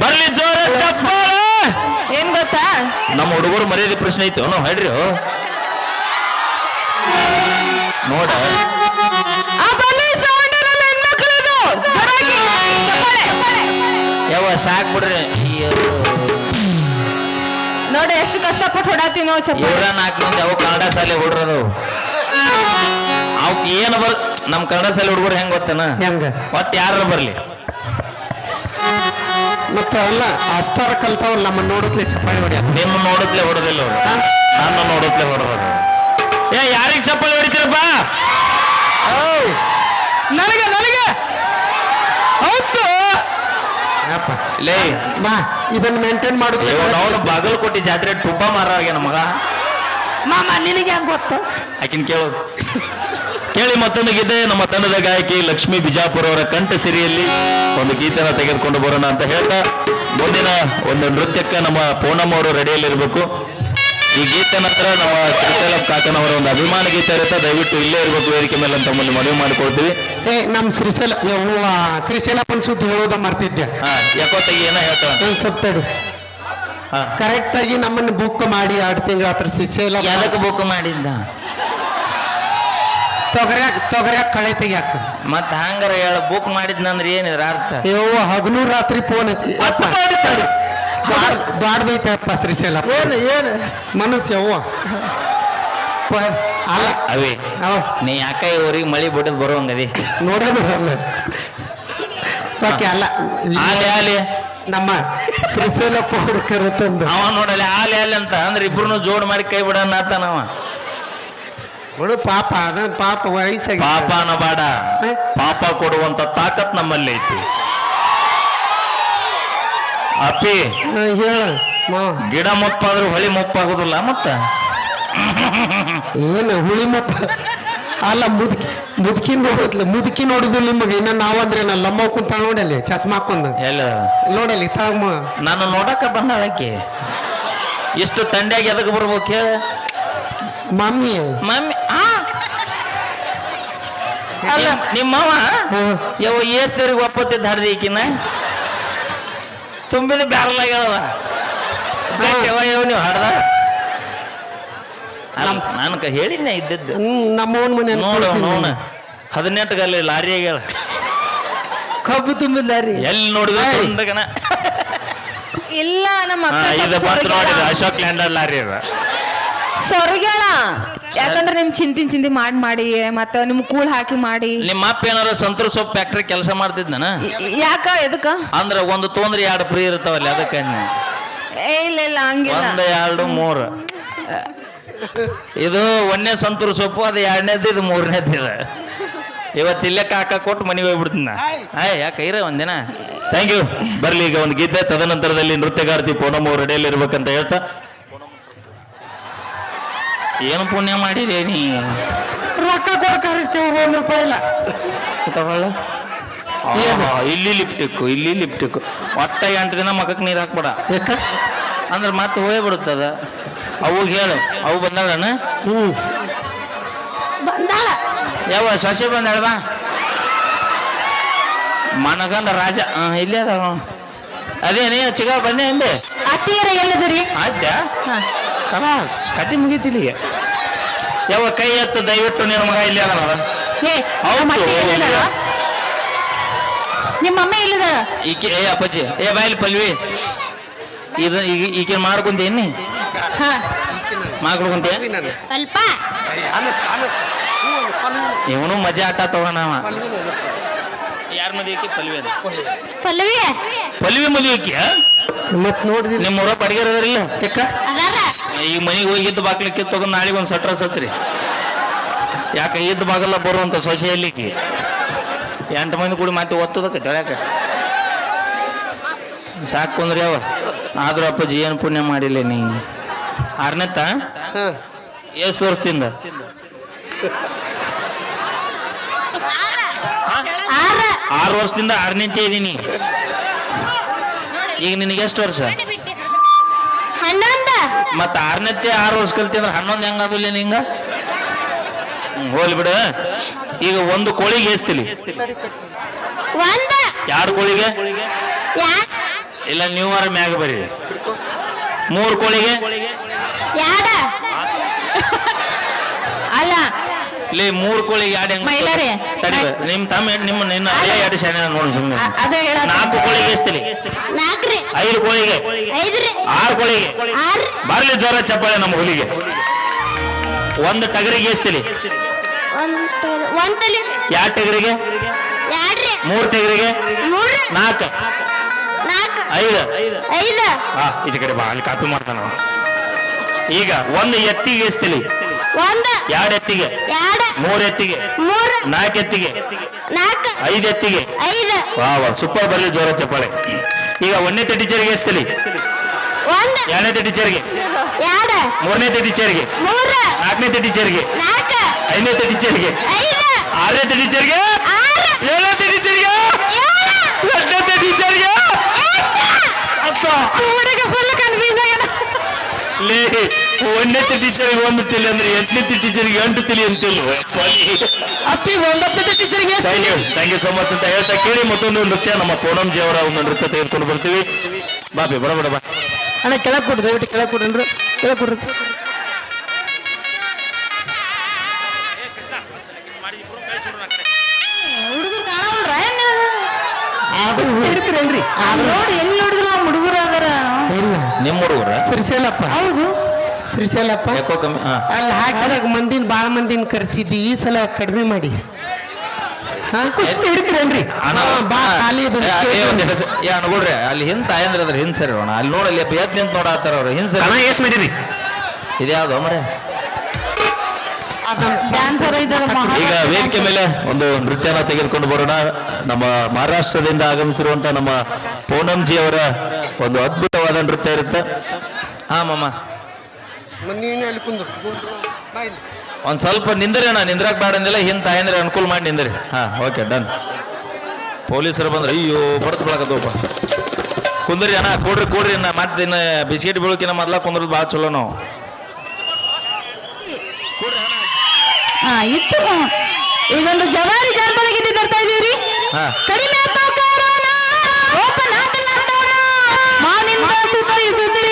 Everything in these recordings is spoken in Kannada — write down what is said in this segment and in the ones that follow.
ಬರ್ಲಿ ಜೋರ ಚಪ್ಪಾಳೆ. ಏನ್ ಗೊತ್ತಾ? ನಮ್ಮ ಹುಡುಗರು ಮರ್ಯಾದೆ ಪ್ರಶ್ನೆ ಐತಿ. ನಾವು ಹೇಳ್ರಿ. ನೋಡ. ಆ ಬಲಿ ಸೌಂಡ್ ನಮ್ಮ ಹೆಣ್ಮಕ್ಳದು. ಜೋರಾಗಿ. ಚಪ್ಪಾಳೆ. ಯಾವ ಸಾಕ್ ಬಿಡ್ರಿ. ನೋಡಿ ಎಷ್ಟು ಕಷ್ಟಪಟ್ಟು ಹೊಡಾತೀನೋ ಚಪ್ಪಾಳೆ. ಇವ್ರ ನಾಲ್ಕು ಮಂದಿ ಅವು ಕನ್ನಡ ಶಾಲೆ ಹುಡ್ರದು ಅವಕ್ಕೆ ಏನು ಬರ್ ನಮ್ ಕನ್ನಡ ಶಾಲೆ ಹುಡುಗರು ಹೆಂಗ್ ಗೊತ್ತೇನ? ಹೆಂಗ? ಒಟ್ಟು ಯಾರು ಬರ್ಲಿ? ಮತ್ತ ಅಲ್ಲ ಅಷ್ಟಾರ ಕಲ್ತಾವಲ್ಲ ನಮ್ಮ ನೋಡತ್ಲೆ ಚಪ್ಪಾಳಿ ಹೊಡೆಯ ನಿಮ್ಮ ನೋಡತ್ಲೆ ಹೊಡೆದಿಲ್ಲ ಅವ್ರು. ನನ್ನ ನೋಡತ್ಲೆ ಹೊಡೆದ್ರು ಏ ಯಾರಿಗೆ ಚಪ್ಪಾಳಿ ಹೊಡಿತೀರಪ್ಪ? ನನಗೆ ನನಗೆ? ಹೌದು. ಲೇ ಬಾ ಇದನ್ನ ಮೇಂಟೈನ್ ಮಾಡುತ್ತೆ ಅವನು ಬಾಗಲಕೋಟೆ ಜಾತ್ರೆ ಟುಬ್ಬ ಮಾರಾಗ್ಯಾನ ಮಗ ಮಾಮ ನಿನಗೆ ಹೆಂಗ್ ಗೊತ್ತು? ಆಕಿನ್ ಕೇಳು. ಕೇಳಿ ಮತ್ತೊಂದು ಗೀತೆ ನಮ್ಮ ತಂಡದ ಗಾಯಕಿ ಲಕ್ಷ್ಮೀ ಬಿಜಾಪುರ ಅವರ ಕಂಠ ಸಿರಿಯಲ್ಲಿ ಒಂದು ಗೀತೆನ ತೆಗೆದುಕೊಂಡು ಬರೋಣ ಅಂತ ಹೇಳ್ತಾ ಮುಂದಿನ ಒಂದು ನೃತ್ಯಕ್ಕೆ ನಮ್ಮ ಪೂನಮ್ ಅವರು ರೆಡಿಯಲ್ಲಿರ್ಬೇಕು. ಈ ಗೀತೆ ನಂತರ ನಮ್ಮ ಶ್ರೀಶೈಲ ಕಾಕನವರ ಒಂದು ಅಭಿಮಾನ ಗೀತೆ ಇರುತ್ತೆ. ದಯವಿಟ್ಟು ಇಲ್ಲೇ ಇರ್ಬೇಕು ವೇದಿಕೆ ಮೇಲೆ ಅಂತ ಮುಂದೆ ಮನವಿ ಮಾಡಿಕೊಳ್ತೀವಿ. ಏ ನಮ್ ಶ್ರೀಶೈಲ ಶ್ರೀಶೈಲ ಸುದ್ದಿ ಹೇಳೋದ ಮರ್ತಿದ್ದೆ. ಹಾ ಯಾಕೋ ತೆಗಿ ಏನೋ ಹೇಳ್ತಾರೆ ಸ್ವಲ್ಪ ತಡಿ ಕರೆಕ್ಟ್ ಆಗಿ ನಮ್ಮನ್ನ ಬುಕ್ ಮಾಡಿ ಎರಡು ತಿಂಗಳ ಹತ್ರ ಶ್ರೀಶೈಲ ಯಾವ್ದಕ್ಕೆ ಬುಕ್ ಮಾಡಿದ್ದ? ತೊಗರ್ಯಾಕ ತೊಗರ್ಯಾಕ ಕಳೆ ತೆಗಿಯಾಕ. ಮತ್ತ ಹಂಗಾರ ಹೇಳ ಬುಕ್ ಮಾಡಿದ್ನಂದ್ರೆ ಏನಿದ್ರ ಅರ್ಥ? ಯವ್ವ ಹಗಲು ರಾತ್ರಿ ಫೋನ್ ಹಚ್ಚಿ ಅಪ್ಪ ದಾಡ್ದೈತೆ ಅಪ್ಪ ಶ್ರೀಶೈಲ ಏನು ಏನು? ಮನಸ್ಸು ಯವ್ವ. ಅಲ್ಲ. ಅವೇ ಅವ. ನೀ ಯಾಕ ಇವ್ರಿಗೆ ಮಳಿ ಬಿಡದ್ ಬರೋಂಗದಿ ನೋಡೋದು ಬರಲ್ಲ ಓಕೆ ಅಲ್ಲ. ಆಲೆ ಆಲೆ ನಮ್ಮ ಶ್ರೀಶೈಲಪ್ಪ ಅವ್ರು ಕರೆತಂದು ಅವ ನೋಡಲ್ಲ ಆಲೆ ಆಲೆ ಅಂತ ಅಂದ್ರೆ ಇಬ್ರು ಜೋಡ್ ಮಾಡಿ ಕೈ ಬಿಡಣ ಆತನವ ಬಿಡು ಪಾಪ ಅದ ಪಾಪ ವಯಸ್ಸಾಗಿ ಪಾಪ ಅನ್ನಬೇಡ ಪಾಪ ಕೊಡುವಂತ ತಾಕತ್ ನಮ್ಮಲ್ಲಿ ಐತಿ. ಅಪ್ಪಿ ಹೇಳ ಗಿಡ ಮುಪ್ಪಾದ್ರೂ ಹೊಳಿ ಮುಪ್ಪಾಗುದಿಲ್ಲ ಮತ್ತ? ಏನು ಹುಳಿ ಮಪ್ಪ? ಅಲ್ಲ ಮುದುಕಿ ಮುದುಕಿ ನೋಡಿದ್ಲ ಮುದುಕಿ ನೋಡಿದ್ಲು ನಿಮಗೆ. ಇನ್ನ ನಾವಂದ್ರೆ ನಾ ಲಮ್ಮ ಕುಂತ ನೋಡಲ್ಲಿ ಚಸ್ಮಾ ಹಾಕೊಂಡ. ಎಲ್ಲ. ನೋಡಲ್ಲಿ ತಮ್ಮ. ನಾನು ನೋಡಕ ಬಂದಾಳಕ್ಕೆ ಎಷ್ಟು ತಂಡ್ಯಾಗ ಎದಕ್ಕೆ ಬರ್ಬೇಕು ಹೇಳ? ಮಮ್ಮಿ. ಮಮ್ಮಿ ಆ? ಅಲ್ಲ ನಿಮ್ಮವ. ಯಾವ ಏಸ್ತಿರಿಗೆ ಒಪ್ಪತ್ತಿದ್ದ ಹಡ್ದಿ ಈಕಿನ? ತುಂಬಿದ ಬ್ಯಾರಲ್ ಆಗ್ಯಾವ ಯಾವ ನೀವು ಹಡ್ದ? ನಾನು ಹೇಳಿದ್ನೆ ಇದ್ದದ್ದು. ನಮ್ಮವನ್ ನಮ್ಮ ಓನ್ ಮನೆ ನೋಡು ನೋಡ. ಹದಿನೆಂಟು ಗಲ್ಲಿ ಲಾರಿ ಆಗ್ಯಾಳ ಕಬ್ಬು ತುಂಬಿದ ಲಾರಿ. ಎಲ್ಲಿ ನೋಡಿದ್ರೆ. ಇಲ್ಲ ನಮ್ಮ ಇದು ಸ್ವಲ್ಪ ಬಂತು ನೋಡಿದ ಅಶೋಕ್ ಲ್ಯಾಂಡರ್ ಲಾರಿ ಅದ ಸೊರಗ್ಯಾಳ ಯಾಕಂದ್ರೆ ನಿಮ್ ಚಿಂತಿ ಚಿಂತಿ ಮಾಡಿ ಮಾಡಿ ಮತ್ತೆ ನಿಮ್ ಕೂಳ್ ಹಾಕಿ ಮಾಡಿ. ನಿಮ್ಮ ಅಪ್ಪ ಏನಾರ ಸಂತೂರ್ ಸೊಪ್ಪು ಫ್ಯಾಕ್ಟ್ರಿ ಕೆಲಸ ಮಾಡ್ತಿದ್ನ ಯಾಕ ಎದಕ್ಕ? ಅಂದ್ರೆ ಒಂದು ತೊಂದ್ರೆ ಎರಡು ಫ್ರೀ ಇರ್ತಾವಲ್ಲ ಅದಕ್ಕೆ ಅಂದ್ನಿ. ಏ ಇಲ್ಲ ಇಲ್ಲ ಹಂಗಿಲ್ಲ. ಒಂದು ಎರಡು ಮೂರು. ಇದು ಒಂದನೇ ಸಂತೂರು ಸೊಪ್ಪು ಅದು ಎರಡನೇದು ಇದು ಮೂರನೇದು ಇದು. ಇವತ್ತು ಇಲ್ಲೇ ಕಾಕ ಕೊಟ್ಟು ಮನೆಗೆ ಹೋಗ್ಬಿಡ್ತೀನಿ ನಾ. ಆಯ್ ಯಾಕೆ ಇರ ಒಂದಿನ. ಥ್ಯಾಂಕ್ ಯು ಬರಲಿ ಈಗ ಒಂದು ಗೀತೆ ತದನಂತರದಲ್ಲಿ ನೃತ್ಯಗಾರ್ತಿ ಪೂನಮ್ ಅವ್ರು ರೆಡಿಯಲ್ಲಿ ಇರ್ಬೇಕಂತ ಹೇಳ್ತಾ. ಏನು ಪುಣ್ಯ ಮಾಡಿದೆ ನೀ? ರೊಕ್ಕ ಕೊಡ ಕರೆಸ್ತೇವೆ ಒಂದು ರೂಪಾಯಿ ಇಲ್ಲ. ತಗೊಳ್ಳ. ಇಲ್ಲಿ ಲಿಪ್ಟಿಕ್ಕು ಇಲ್ಲಿ ಲಿಪ್ಟಿಕ್ಕು ಒಟ್ಟ ಎಂಟು ದಿನ ಮಗಕ್ಕೆ ನೀರು ಹಾಕ್ಬೇಡ. ಯಾಕ? ಅಂದ್ರೆ ಮತ್ತೆ ಹೋಗಿ ಬಿಡುತ್ತದ ಅವು ಹೇಳು. ಅವು ಬಂದಾಳನ? ಹ್ಞೂ. ಬಂದಾಳ. ಯಾವ ಸಸಿ ಬಂದಾಳ ಬಾ ಮನಗಂಡ ರಾಜ. ಹಾಂ ಇಲ್ಲೇ ಅದ ಅದೇ ನೀ ಚಿಗ ಬಂದೆ ಹಿಂದೆ ಅತ್ತಿಯರ ಎಲ್ಲದರಿ? ಆದ್ಯಾ? ಕಲಾಸ್ ಕತೆ ಮುಗೀತಿಲ್ಲಿಗೆ ಯಾವ ಕೈ ಎತ್ತು ದಯವಿಟ್ಟು ನಿನ್ನ ಮಗ ಇಲ್ಲಿ ಅದಾನ ಏ ಹೌದು. ನಮ್ಮ ಅತ್ತೆ ನಿಮ್ಮ ಅಮ್ಮ ಇಲ್ಲದ ಈಕೆ ಏ ಅಪ್ಪಾಜಿ ಏ ಬಾಯಿಲ್ ಪಲ್ವಿ. ಇದು ಈಗ ಈಗ ಮಾಡ್ಕೊಂತೇನಿ ಮಾಡ್ಕೊಂತ ಅಲ್ಪ. ಇವನು ಮಜಾ ಆಟ ತಗೋಣವ ಯಾರ ಮದುವೆ ಪಲ್ವಿ ಅದ. ಪಲ್ಲವಿ ಪಲ್ವಿ ಮದುವೆ ಮತ್ ನೋಡಿದ್ರಿ ನಿಮ್ಮ ಊರ ಬಡಿಗೆರದ್ರಿಲ್ಲ ಯಾಕ? ಅದಲ್ಲ ಈ ಮನೆಗೆ ಹೋಗಿ ಇದ್ದು ಬಾಗ್ಲಿಕ್ಕೆ ತಗೊಂಡು ನಾಳೆಗೆ ಒಂದು ಸಟ್ರ ಸತ್ರಿ ಯಾಕೆ ಇದ್ದ ಬಾಗಲ್ಲ ಬರುವಂತ ಸೊಸೆಯಲ್ಲಿಕ್ಕೆ ಎಂಟು ಮಂದಿ ಕೂಡಿ ಮತ್ತೆ ಒತ್ತದಕ್ಕೆ ತೊಳ್ಯಾಕ ಸಾಕು ಅಂದ್ರೆ ಅವ. ಆದ್ರೂ ಅಪ್ಪಾಜಿ ಏನು ಪುಣ್ಯ ಮಾಡಿಲ್ಲ ನೀ? ಆರ್ನೆತ್ತ? ಹಾ. ಎಷ್ಟು ವರ್ಷದಿಂದ. ಆರ ಆರು ವರ್ಷದಿಂದ ಆರನೇತೆ ಇದೀನಿ. ಈಗ ನಿನಗೆ ಎಷ್ಟು ವರ್ಷ? ಮತ್ತ ಆರನೇತೆ ಆರು ವರ್ಷ ಕಲ್ತಿ ಅಂದ್ರೆ ಹನ್ನೊಂದು ಹೆಂಗಾದಿಲ್ಲ ನಿಂಗ? ಹೋಲಿ ಬಿಡ. ಈಗ ಒಂದು ಕೋಳಿಗೆ ಏಸ್ತಿಲಿ ಯಾರು ಎರಡು ಕೋಳಿಗೆ? ಯಾಕ್ ನೀವು ಅರ ಮ್ಯಾಗ ಬರ್ರಿ. ಮೂರು ಕೋಳಿಗೆ? ಯಾಡ? ಅಲ್ಲ. ಇಲ್ಲಿ ಮೂರು ಕೋಳಿಗೆ ಎರಡು ಹೆಂಗ್ ಮೈಲಾರಿ. ತಡಿ. ನಿಮ್ ತಮ್ಮ ನಿಮ್ಮ ನಿನ್ನ ಅಲ್ಲೇ. ಎರಡು ಶಾನೆ ನೋಡಿ ಸುಮ್ಮನೆ ಅದೇ ಹೇಳ ನಾಲ್ಕು ಕೋಳಿಗೆ ಎಷ್ಟಿ ಐದು ಕೋಳಿಗೆ? ಆರು ಕೋಳಿಗೆ? ಬರ್ಲಿ ಜ್ವರ ಚಪ್ಪಾಳೆ ನಮ್ಮ ಹುಲಿಗೆ. ಒಂದು ಟಗರಿಗೆ ಎಷ್ಟಿ ಎರಡು ಟಗರಿಗೆ? ಮೂರು ಟಗರಿಗೆ? ನಾಲ್ಕು. ಐದು. ಐದ. ಹಾ ಈಚೆ ಕಡೆ ಬಾ ಅಲ್ಲಿ ಕಾಪಿ ಮಾಡ್ತಾನ ಅವ. ಈಗ ಒಂದು ಎತ್ತಿಗೆ ಎಸ್ತಿಲಿ. ಒಂದ. ಎರಡು ಎತ್ತಿಗೆ. ಎರಡ. ಮೂರು ಎತ್ತಿಗೆ. ಮೂರ್. ನಾಲ್ಕು ಎತ್ತಿಗೆ. ನಾಲ್ಕ. ಐದು ಎತ್ತಿಗೆ. ಐದ. ವಾ ವಾ ಸೂಪರ್ ಬರ್ಲಿ ಜೋರ ಚಪ್ಪಾಳೆ. ಈಗ ಒಂದನೇ ಟೀಚರ್ಗೆ ಎಸ್ತಿಲಿ. ಒಂದ. ಎರಡನೇ ಟೀಚರ್ಗೆ ಎರಡ. ಮೂರನೇ ಟೀಚರ್ಗೆ ಮೂರ. ನಾಲ್ಕನೇ ಟೀಚರ್ಗೆ ನಾಲ್ಕ. ಐದನೇ ಟೀಚರ್ಗೆ ಐದ. ಆರನೇ ಟೀಚರ್ಗೆ ಆರ. ಏಳನೇ ಟೀಚರ್ಗೆ ಏಳ ಎಂಟನೇ ಟೀಚರ್ಗೆ ಹುಡುಗ ಫುಲ್ ಕನ್ಫ್ಯೂಸ್ ಆಗ್ಯಾನ ಲೇ ಒಂದನೇ ಟೀಚರ್ಗೆ ಒಂದು ತಿಳಿ ಅಂದ್ರೆ ಎಂಟನೇ ಟೀಚರ್ಗೆ ಎಂಟು ತಿಳಿ ಅಂತಿಲ್ಲ. ಅಪ್ಪಿ ಒಂಬತ್ತನೇ ಟೀಚರ್ಗೆ thank you thank you so much ಅಂತ ಹೇಳ್ತಾ ಕೇಳಿ ಮತ್ತೊಂದು ನೃತ್ಯ ನಮ್ಮ ಪೂನಂಜಿ ಅವರ ಒಂದು ನೃತ್ಯ ತೆಗೆದುಕೊಂಡು ಬರ್ತೀವಿ. ಬಾಪಿ ಬರಬೇಡ ಬಾ. ಅಣ್ಣ ಕೆಳಗೆ ಕೊಡ್ರಿ ದಯವಿಟ್ಟು ಕೆಳಗೆ ಕೊಡ್ರಿ ಕೆಳಗೆ ಕೊಡ್ರಿ. ಹುಡುಗರು ನೋಡಿ ಎಲ್ಲಿ ನೋಡಿದ್ರು ನಮ್ಮ ಹುಡುಗರು ಅದಾರ? ಇಲ್ಲ ನಿಮ್ಮ ಹುಡುಗರ? ಶ್ರೀಶೈಲಪ್ಪ ಹೌದು. ಶ್ರೀಶೈಲಪ್ಪ ಯಾಕೋ ಕಮ್ಮಿ ಹಾ. ಅಲ್ಲಿ ಹಾಕಿದಾಗ ಮಂದಿನ ಭಾಳ ಮಂದಿನ ಕರ್ಸಿದ್ದಿ ಈ ಸಲ ಕಡಿಮೆ ಮಾಡಿ. ಹಾ? ಕುಸ್ತಿ ಹಿಡಿತೀರೇನ್ರಿ? ಅಣ್ಣ, ಬಾ ಖಾಲಿ ಇದು ಏ, ಏ, ಒಂದ್ ನಿಮಿಷ. ಏ ಅನ್ಕೊಡ್ರಿ ಅಲ್ಲಿ ಹಿಂದ್ ತಾಯಂದ್ರ ಅದ್ರ ಹಿಂದ್ ಸರಿ ಅಣ್ಣ ಅಲ್ಲಿ ನೋಡಲ್ಲಿ ಎದ್ ನಿಂತ ನೋಡತ್ತಾರ ಅವ್ರು ಹಿಂದ್ ಸರಿ. ಎಸ್ ಮಾಡಿರಿ. ಇದ್ಯಾವ್ದು ಮರೆ ಡ್ಯಾನ್ಸರ್ ಇದ್ದಾರೆ ಈಗ ವೇದಿಕೆ ಮೇಲೆ ಒಂದು ನೃತ್ಯನ ತೆಗೆದುಕೊಂಡು ಬರೋಣ. ನಮ್ಮ ಮಹಾರಾಷ್ಟ್ರದಿಂದ ಆಗಮಿಸಿರುವಂತ ನಮ್ಮ ಪೂನಂಜಿ ಅವರ ಒಂದು ಅದ್ಭುತವಾದ ನೃತ್ಯ ಇರುತ್ತೆ. ಹಾ ಮಮ್ಮ ನೀನು ಅಲ್ಲಿ ಕುಂದ್ರು? ಬಾ ಇಲ್ಲಿ. ಒಂದ್ ಸ್ವಲ್ಪ ನಿಂದ್ರಿ ಅಣ್ಣ ನಿಂದ್ರಾಕ್ ಬೇಡ ಅಂದಿಲ್ಲ ಹಿಂದ್ ತಾಯಂದ್ರೆ ಅನುಕೂಲ ಮಾಡಿ ನಿಂದ್ರಿ. ಹಾ ಓಕೆ ಡನ್ ಪೊಲೀಸರು ಬಂದ್ರೆ ಅಯ್ಯೋ ಹೊಡೆದು ಬೆಳಕತ್ತಪ್ಪ ಕುಂದ್ರಿ ಅಣ್ಣ ಕೊಡ್ರಿ ಕೊಡ್ರಿ ನಾ ಮತ್ತೆ ಇನ್ನು ಬಿಸ್ಕೆಟ್ ಬೀಳಕಿನ ಮೊದ್ಲ ಕುಂದ್ರದ್ ಭಾಳ ಚಲೋ ನಾವು. ಹಾ ಇತ್ತು. ಈಗೊಂದು ಜವಾರಿ ಜಾನಪದ ಗೀತೆ ತರ್ತಾ ಇದೀವ್ರಿ ಹಾ. ಕಡಿಮೆ ಕಾರಣ, ಓಪನ್ ಆತಲ್ಲ ಅಂದವನ, ಮಾನಿಂದ ಸುತ್ತಿ ಸುತ್ತಿ.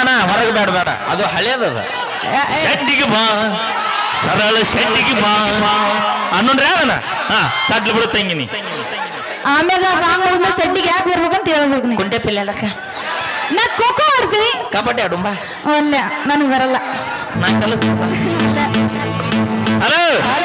ಅಣ್ಣ ಹೊರಗೆ ಬೇಡ ಬೇಡ. ಅದು ಏ, ಶೆಟ್ಟಿಗೆ ಬಾ. ಸರಳ ಶೆಡ್ಡಿಗೆ ಬಾ. ಅನ್ನೋಣ್ರಿ ಯಾವನ ಹಾ ಸಡ್ಲು ಬಿಡು ತಂಗಿನಿ. ಆಮ್ಯಾಗ ಸಾಂಗ್ ಮುಗಿದ ಸೆಡ್ಡಿಗೆ ಯಾಕೆ ಬರ್ಬೇಕಂತ ಹೇಳ್ಬೇಕು ನೀ ಕುಂಟೆ ಅಲ್ಲಕ್ಕ ನಾ ಖೋಖೋ ಆಡ್ತೀನಿ. ಕಬಡ್ಡಿ ಆಡುಂಬ ಅಲ್ಲ ನನಗೆ ಬರಲ್ಲ. ನಾ ಕಲಿಸ್ತೀನಿ ಹಲೋ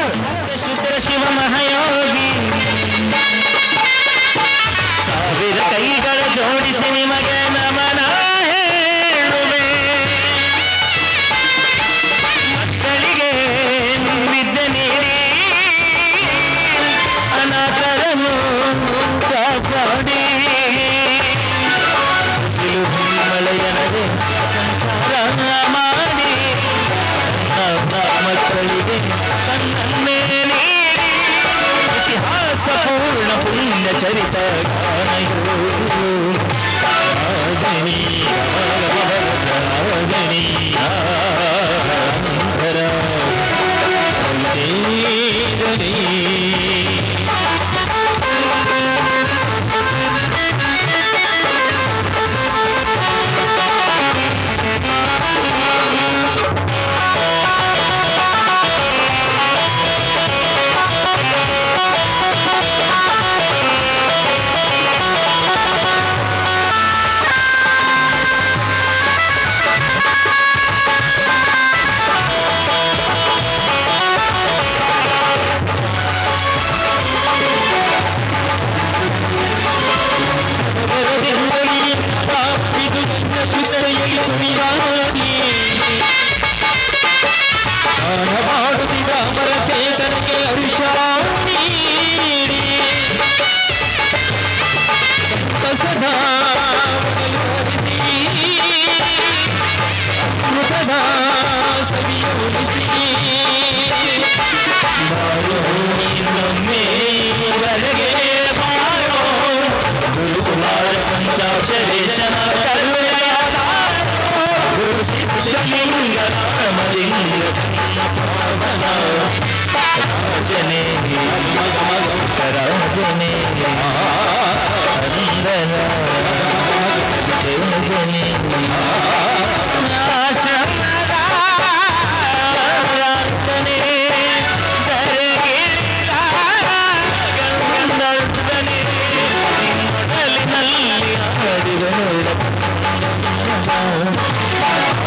ಕುಸರೆಯಲ್ಲಿ ಕುಣಿದಾಡಿ ಪ್ರಾಣವಾಡುತ್ತಿದ್ದ ಅಮರ ಚೇತನಕ್ಕೆ ಹರುಷ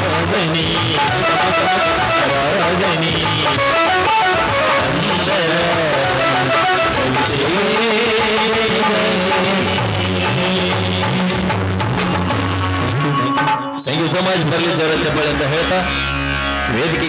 ರಾಗನಿ ರಾಗನಿ ಥ್ಯಾಂಕ್ ಯು ಸೋ ಮಚ್ ಬರಲಿ ಜೋರ ಚಪ್ಪಾಳೆ ಅಂತ ಹೇಳ್ತಾ ವೇದಿಕೆ